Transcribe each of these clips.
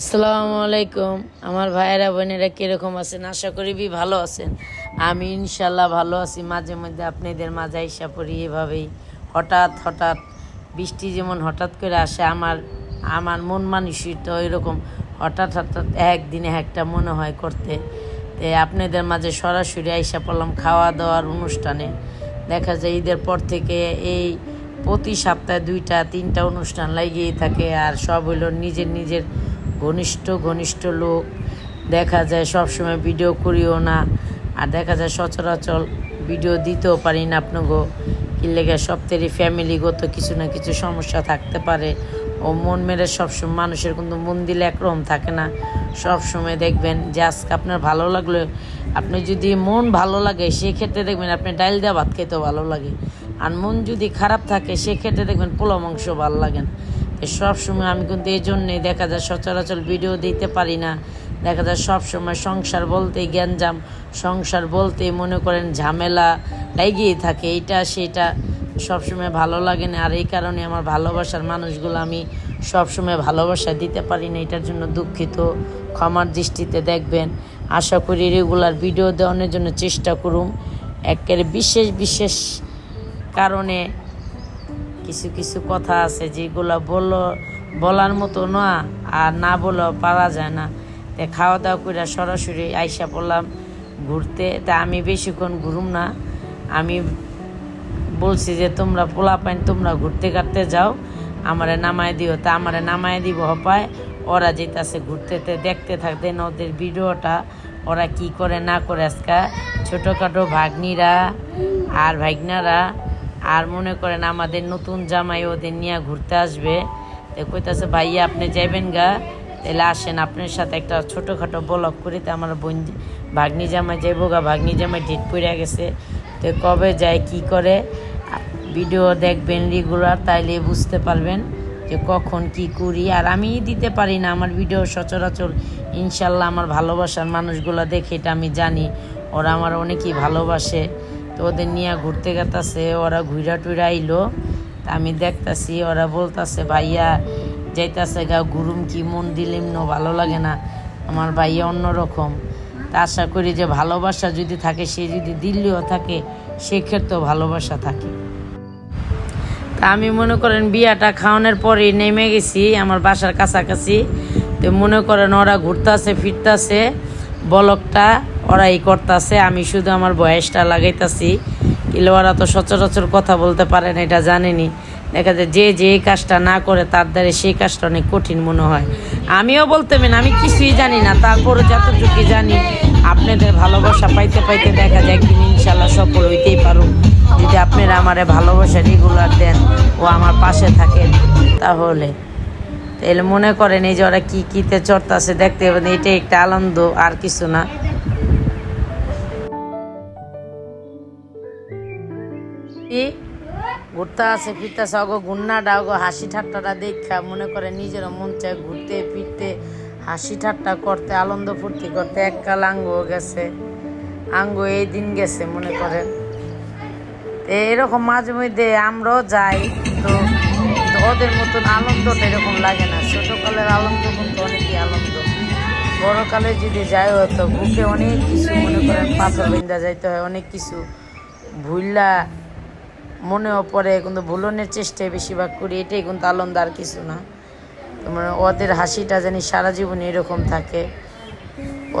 আসসালামু আলাইকুম। আমার ভাইয়েরা, বোনেরা কীরকম আছেন? আশা করি বি ভালো আছেন। আমি ইনশাল্লাহ ভালো আছি। মাঝে মধ্যে আপনাদের মাঝে আইসা পড়ি এভাবেই। হঠাৎ হঠাৎ বৃষ্টি যেমন হঠাৎ করে আসে, আমার আমার মন মানুষই তো এরকম হঠাৎ হঠাৎ একদিনে একটা মনে হয় করতে। তে আপনাদের মাঝে সরাসরি আইসা পড়লাম খাওয়া দাওয়ার অনুষ্ঠানে। দেখা যায় ঈদের পর থেকে এই প্রতি সপ্তাহে দুইটা, তিনটা অনুষ্ঠান লাগিয়েই থাকে। আর সব হইল নিজের নিজের ঘনিষ্ঠ ঘনিষ্ঠ লোক। দেখা যায় সব সময় ভিডিও করিও না। আর দেখা যায় সচরাচর ভিডিও দিতেও পারি না আপনাকে কি লেগে সপ্তাহেরই ফ্যামিলিগত কিছু না কিছু সমস্যা থাকতে পারে। ও মন মেরে সবসময় মানুষের কিন্তু মন দিলে একরকম থাকে না। সব সময় দেখবেন যে আজকে আপনার ভালো লাগল। আপনি যদি মন ভালো লাগে, সেক্ষেত্রে দেখবেন আপনি ডাইল দেওয়া ভাত খেতেও ভালো লাগে। আর মন যদি খারাপ থাকে, সেক্ষেত্রে দেখবেন পোলা মাংস ভালো লাগে না। তো সব সময় আমি কিন্তু এই জন্যেই দেখা যায় সচরাচর ভিডিও দিতে পারি না। দেখা যায় সব সময় সংসার বলতেই গ্যাঞ্জাম, সংসার বলতেই মনে করেন ঝামেলা লাগিয়েই থাকে, এইটা সেটা সবসময় ভালো লাগে না। আর এই কারণে আমার ভালোবাসার মানুষগুলো আমি সবসময় ভালোবাসা দিতে পারি না, এটার জন্য দুঃখিত। ক্ষমার দৃষ্টিতে দেখবেন। আশা করি রেগুলার ভিডিও দেওয়ানোর জন্য চেষ্টা করুম একেবারে বিশেষ বিশেষ কারণে কিছু কিছু কথা আছে যেগুলো বলল, বলার মতো না, আর না বলেও পারা যায় না। তে খাওয়া দাওয়া করে সরাসরি আইসা পড়লাম ঘুরতে। তা আমি বেশিক্ষণ ঘুরুম না। আমি বলছি যে, তোমরা পোলা পাইন তোমরা ঘুরতে কাটতে যাও, আমারে নামায় দিও। তা আমারে নামায় দিব হপায়। ওরা যেতেছে ঘুরতে। তে দেখতে থাকতেন ওদের ভিডিওটা, ওরা কি করে না করে আজকা ছোটোখাটো ভাগ্নিরা আর ভাগ্নারা আর মনে করেন আমাদের নতুন জামাই ওদের নিয়ে ঘুরতে আসবে। তো কইতাছে, ভাইয়া, আপনি যাইবেন গা। তাহলে আসেন, আপনার সাথে একটা ছোটোখাটো ব্লগ করি। তো আমার বোন ভাগ্নি জামাই যাইব গা। ভাগ্নি জামাই ডেট পড়ে গেছে। তো কবে যায়, কি করে? ভিডিও দেখবেন রেগুলার তাইলে বুঝতে পারবেন যে কখন কি করি। আর আমি দিতে পারি না আমার ভিডিও সচরাচর। ইনশাল্লাহ আমার ভালোবাসার মানুষগুলো দেখে এটা আমি জানি। ওরা আমার অনেকই ভালোবাসে। তো ওদের নিয়ে ঘুরতে গেতাছে, ওরা ঘুরা টুরা আইলো। আমি দেখতাছি, ওরা বলতাছে, ভাইয়া, যাইতাছে গা, গুরুম কি মন দিলেম ন, ভালো লাগে না। আমার ভাইয়া অন্যরকম। তা আশা করি যে ভালোবাসা যদি থাকে, সে যদি দিল্লিও থাকে, সেক্ষেত্রেও ভালোবাসা থাকে। তা আমি মনে করেন বিয়াটা খাওয়ানোর পরে নেমে গেছি আমার বাসার কাছাকাছি। তো মনে করেন ওরা ঘুরতাছে, ফিরতাছে। বলকটা ওরাই করতাছে, আমি শুধু আমার বয়সটা লাগাইতাছি। কিলো ওরা তো সচরাচর কথা বলতে পারে না, এটা জানেনি। দেখা যায় যে যে কাজটা না করে, তার দ্বারা সেই কাজটা অনেক কঠিন মনে হয়। আমিও বলতে মেন আমি কিছুই জানি না তারপরে যতটুকু জানি, আপনাদের ভালোবাসা পাইতে পাইতে দেখা যায় একদিন ইনশাল্লাহ সফল হইতেই পারো যদি আপনারা আমারে ভালোবাসা রেগুলার দেন, ও আমার পাশে থাকেন, তাহলে। তাহলে মনে করেন এই যে ওরা কী কীতে চড়তাছে, দেখতে পাবেন, এটাই একটা আনন্দ, আর কিছু না। ঘুরতে আসে ফিরতে আসে অগো গুন্নাটা অগো হাসি ঠাট্টাটা দেখা মনে করে নিজের মন চায় ঘুরতে, ফিরতে, হাসি ঠাট্টা করতে, আনন্দ ফুর্তি করতে এককাল আঙ্গো গেছে আঙ্গো এই দিন গেছে মনে করেন। এরকম মাঝে মধ্যে আমরাও যাই, তো ওদের মতন আনন্দটা এরকম লাগে না। ছোটকালের আনন্দ কিন্তু অনেকই আনন্দ। বড়কালে যদি যাই হতো বুকে অনেক কিছু মনে করেন, পাথর বিন্দা যাইতে হয়, অনেক কিছু ভুললা মনেও পড়ে, কিন্তু ভুলনের চেষ্টায় বেশিরভাগ করি, এটাই কিন্তু আনন্দ আর কিছু না। তো মানে ওদের হাসিটা জানি সারা জীবন এরকম থাকে।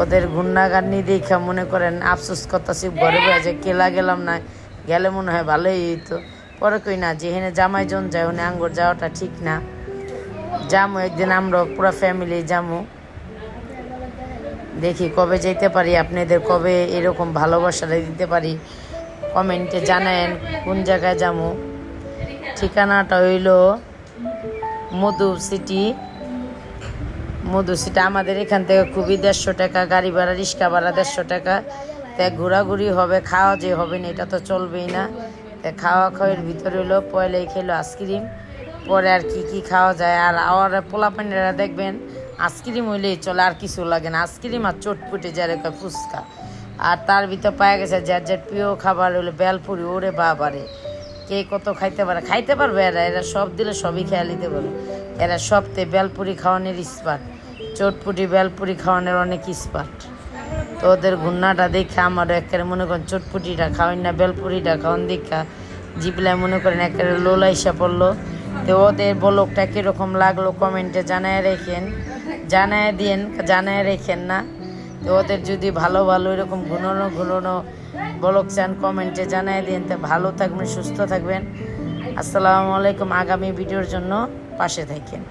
ওদের গুন্নাগান্নি দেখা মনে করেন, আফসোস করতেছি বয়ে যে কেলা গেলাম না, গেলে মনে হয় ভালোই হইতো। পরে কই না যেখানে জামাই জন যায় ওখানে আঙ্গুর যাওয়াটা ঠিক না। যামো, একদিন আমরা পুরো ফ্যামিলি যামো। দেখি কবে যেতে পারি, আপনাদের কবে এরকম ভালোবাসাটা দিতে পারি? কমেন্টে জানায়েন, কোন জায়গায় যাব ঠিকানাটা হইল মধু সিটি। মধু সিটি আমাদের এখান থেকে খুবই দেড়শো টাকা, গাড়ি ভাড়া, রিক্সা ভাড়া দেড়শো টাকা। তাই ঘোরাঘুরি হবে, খাওয়া যে হবে না, এটা তো চলবেই না। খাওয়া খাওয়ার ভিতরে হলো পয়লাই খেলো আইসক্রিম। পরে আর কি কি খাওয়া যায়? আর আর পোলাপানিরা দেখবেন, আইসক্রিম হইলেই চলে, আর কিছু লাগে না। আইসক্রিম আর চটপুটে যার একটা ফুচকা। আর তার ভিতর পাওয়া গেছে যার যার প্রিয় খাবার হলো বেলপুরি। ওরে বাবারে, কে কত খাইতে পারে? খাইতে পারবে এরা। এরা সব দিলে সবই খেয়াল নিতে পারে। এরা সবতে বেলপুরি খাওয়ানোর স্পাট চটপুটি বেলপুরি খাওয়ানোর অনেক স্পার্ট তো ওদের ঘূর্ণাটা দেখে আমারও একেবারে মনে করেন চটপুটিটা খাওয়াই না, বেলপুরিটা খাওয়ান দেখা। জিপলায় মনে করেন একেবারে লোলা পড়ল। তো ওদের বলকটা কীরকম লাগল কমেন্টে জানায় রেখেন। জানায় দিন জানায় রেখেন না। তো ওদের যদি ভালো ভালো এরকম ঘুরনো ঘুরনো বলক চান কমেন্টে জানায় দিন তো ভালো থাকবেন, সুস্থ থাকবেন। আসসালামু আলাইকুম, আগামী ভিডিওর জন্য পাশে থাকেন।